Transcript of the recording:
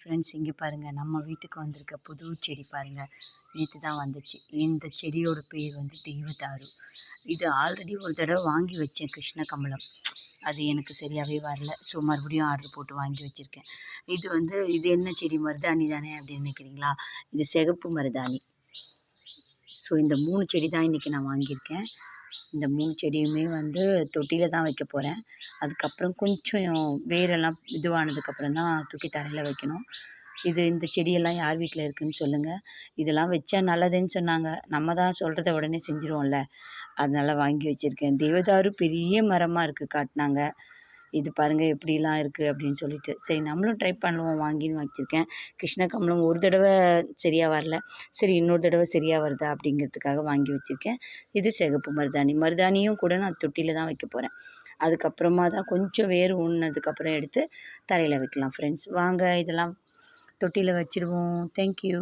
Friends இங்கே பாருங்கள் நம்ம வீட்டுக்கு வந்திருக்க புது செடி பாருங்கள் நேற்று தான் வந்துச்சு. இந்த செடியோட பேர் வந்து தெய்வதாரு இது ஆல்ரெடி ஒரு தடவை வாங்கி வச்சேன் கிருஷ்ண கமலம் அது எனக்கு சரியாகவே வரல. ஸோ மறுபடியும் ஆர்டர் போட்டு வாங்கி வச்சுருக்கேன். இது வந்து இது என்ன செடி? மருதாணி தானே அப்படின்னு நினைக்கிறீங்களா? இது சிகப்பு மருதாணி. ஸோ இந்த மூணு செடி தான் இன்றைக்கி நான் வாங்கியிருக்கேன். இந்த மூணு செடியுமே வந்து தொட்டியில் தான் வைக்க போகிறேன் அதுக்கப்புறம் கொஞ்சம் வேரெல்லாம் இதுவானதுக்கப்புறம் தான் தூக்கி தரையில் வைக்கணும். இது இந்த செடியெல்லாம் யார் வீட்டில் இருக்குதுன்னு சொல்லுங்கள் இதெல்லாம் வச்சா நல்லதுன்னு சொன்னாங்க. நம்ம தான் சொல்கிறத உடனே செஞ்சுருவோம்ல. அதனால் வாங்கி வச்சுருக்கேன். தேவதாரு பெரிய மரமாக இருக்குது காட்டினாங்க. இது பாருங்கள் எப்படிலாம் இருக்குது அப்படின்னு சொல்லிட்டு. சரி நம்மளும் ட்ரை பண்ணுவோம் வாங்கின்னு வச்சுருக்கேன். கிருஷ்ணகமலம் ஒரு தடவை சரியாக வரல. சரி இன்னொரு தடவை சரியாக வருதா அப்படிங்கிறதுக்காக வாங்கி வச்சுருக்கேன். இது சிகப்பு மருதாணி. மருதாணியும் கூட நான் தொட்டியில் தான் வைக்க போகிறேன் அதுக்கப்புறமா தான் கொஞ்சம் வேர் ஊன்னதுக்கப்புறம் எடுத்து தரையில் வைக்கலாம் ஃப்ரெண்ட்ஸ் வாங்க இதெல்லாம் தொட்டியில் வச்சுருவோம். தேங்க்யூ